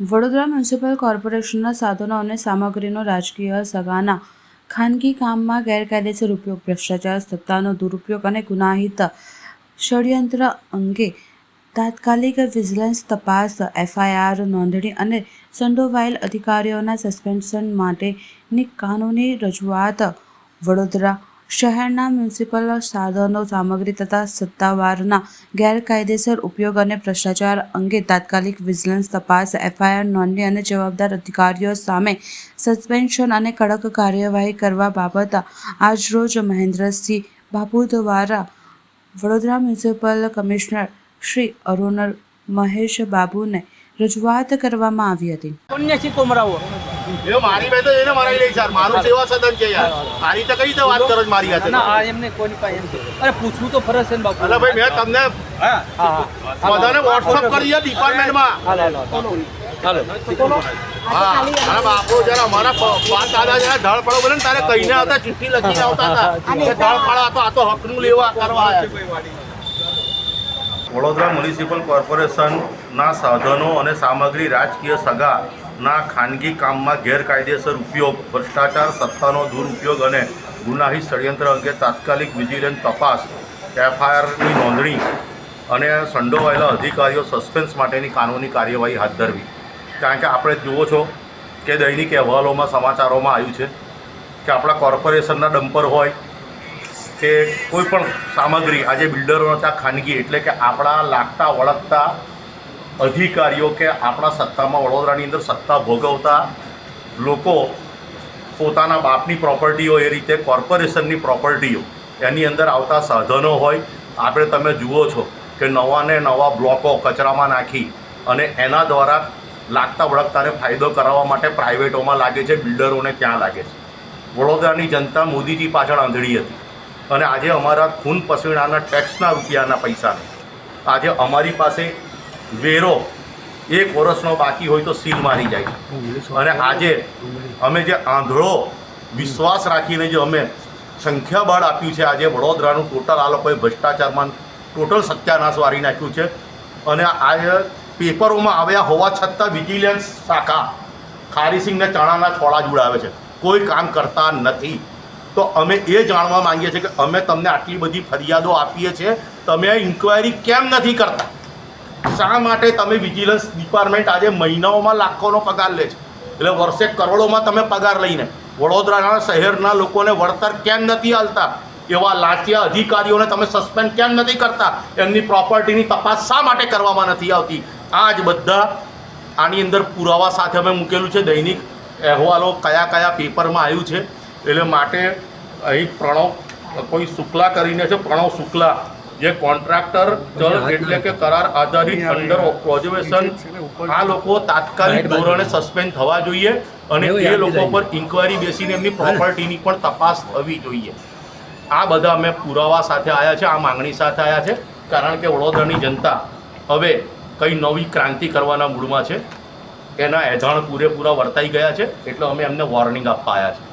Vadodara municipal કોર્પોરેશનના સાધનો અને સામગ્રીનો રાજકીય સગાના ખાનગી કામમાં ગેરકાયદેસર ઉપયોગ, ભ્રષ્ટાચાર, સત્તાનો દુરુપયોગ અને ગુનાહિત ષડયંત્ર અંગે તાત્કાલિક વિજિલન્સ તપાસ, એફઆઈઆર નોંધણી અને સંડોવાયેલ અધિકારીઓના સસ્પેન્શન માટેની કાનૂની રજૂઆત વડોદરા શહેરના મ્યુનિસિપલ સાધનો સામગ્રી તથા સત્તાવારના ગેરકાયદેસર ઉપયોગ અને ભ્રષ્ટાચાર અંગે તાત્કાલિક વિજિલન્સ તપાસ, એફઆઈઆર નોંધણી અને જવાબદાર અધિકારીઓ સામે સસ્પેન્શન અને કડક કાર્યવાહી કરવા બાબત આજરોજ મહેન્દ્રસિંહ બાપુ દ્વારા વડોદરા મ્યુનિસિપલ કમિશનર શ્રી અરુણ મહેશ બાબુને રજૂઆત કરવામાં આવી હતી. એ મારી બે તો એને મરાઈ લઈ યાર. મારું સેવા સદન છે યાર. આ રીતે કઈ રીતે વાત કરો મારી સાથે ના આ એમને કોની પાસે એમ છે. અરે પૂછવું તો ફરજ છે ને બાપુ. અલા ભાઈ મેં તમને હા. હા બધાને વોટ્સઅપ કરી છે ડિપાર્ટમેન્ટમાં હાલો હાલો. હાલો હા. મારા બાપુ જરા અમારા પાંચ દાદા જરા ધળ પડો બોલે તારે કહીને આવતા ચિઠ્ઠી લખીને આવતા હતા. ધળ પડો આ તો હકનું લેવા કરવા. વડોદરા મ્યુનિસિપલ કોર્પોરેશનના સાધનો અને સામગ્રી રાજકીય સગાના ખાનગી કામમાં ગેરકાયદેસર ઉપયોગ, ભ્રષ્ટાચાર, સત્તાનો દુરુપયોગ અને ગુનાહિત ષડયંત્ર અંગે તાત્કાલિક વિજિલન્સ તપાસ, એફઆઈઆરની નોંધણી અને સંડોવાયેલા અધિકારીઓ સસ્પેન્સ માટેની કાનૂની કાર્યવાહી હાથ ધરવી. કારણ કે આપણે જુઓ છો કે દૈનિક અહેવાલોમાં, સમાચારોમાં આવ્યું છે કે આપણા કોર્પોરેશનના ડમ્પર હોય કે કોઈ પણ સામગ્રી, આજે બિલ્ડરો હતા ખાનગી, એટલે કે આપણા લાગતા, વળગતા અધિકારીઓ કે આપણા સત્તામાં વડોદરાની અંદર સત્તા ભોગવતા લોકો પોતાના બાપની પ્રોપર્ટીઓ, એ રીતે કોર્પોરેશનની પ્રોપર્ટીઓ, એની અંદર આવતા સાધનો હોય, આપણે તમે જુઓ છો કે નવા ને નવા બ્લોકો કચરામાં નાખી અને એના દ્વારા લાગતા, વળગતાને ફાયદો કરાવવા માટે પ્રાઇવેટોમાં લાગે છે, બિલ્ડરોને ત્યાં લાગે છે. વડોદરાની જનતા મોદીજી પાછળ આંધળી હતી. અને આજે અમારા ખૂન પસીણાના ટેક્સના રૂપિયાના પૈસાને. આજે અમારી પાસે વેરો એક વર્ષનો બાકી હોય તો સીલ મારી જાય. અને આજે અમે જે આંધળો વિશ્વાસ રાખીને જે અમે સંખ્યાબળ આપ્યું છે, આજે વડોદરાનું ટોટલ આ લોકોએ ભ્રષ્ટાચારમાં ટોટલ સત્યાનાશ વારી નાખ્યું છે. અને આજે પેપરોમાં આવ્યા હોવા છતાં વિજિલન્સ શાખા ખારીસિંગને ચણાના છોડા જોડાવે છે. કોઈ કામ કરતા નથી. તો અમે એ જાણવા માંગીએ છીએ કે અમે તમને આટલી બધી ફરિયાદો આપીએ છીએ. તમે ઇન્ક્વાયરી કેમ નથી કરતા? શા માટે તમે વિજિલન્સ ડિપાર્ટમેન્ટ આજે મહિનાઓમાં લાખોનો પગાર લે છે? એટલે વર્ષે કરોડોમાં તમે પગાર લઈને વડોદરાના શહેરના લોકોને વળતર કેમ નથી હાલતા એવા લાંચિયા અધિકારીઓને તમે સસ્પેન્ડ કેમ નથી કરતા? એમની પ્રોપર્ટીની તપાસ શા માટે કરવામાં નથી આવતી? આ જ બધા આની અંદર પુરાવા સાથે અમે મૂકેલું છે. દૈનિક અહેવાલો કયા કયા પેપરમાં આવ્યું છે? એટલે માટે અહીં પ્રણવ કોઈ શુક્લા કરીને છે પ્રણવ શુક્લા જે કોન્ટ્રાક્ટર ચલ એટલે કે કરાર આધારિત અંડર પ્રોજેક્શન આ લોકો તાત્કાલિક ધોરણે સસ્પેન્ડ થવા જોઈએ અને એ લોકો પર ઇન્કવાયરી બેસીને એમની પ્રોપર્ટીની પણ તપાસ થવી જોઈએ. આ બધા અમે પુરાવા સાથે આવ્યા છે આ માંગણી સાથે આવ્યા છે કારણ કે વડોદરાની જનતા હવે કઈ નવી ક્રાંતિ કરવાના મૂડમાં છે. એના એજાણ પૂરેપૂરા વર્તાઈ ગયા છે એટલે અમે એમને વોર્નિંગ આપવા આવ્યા છે.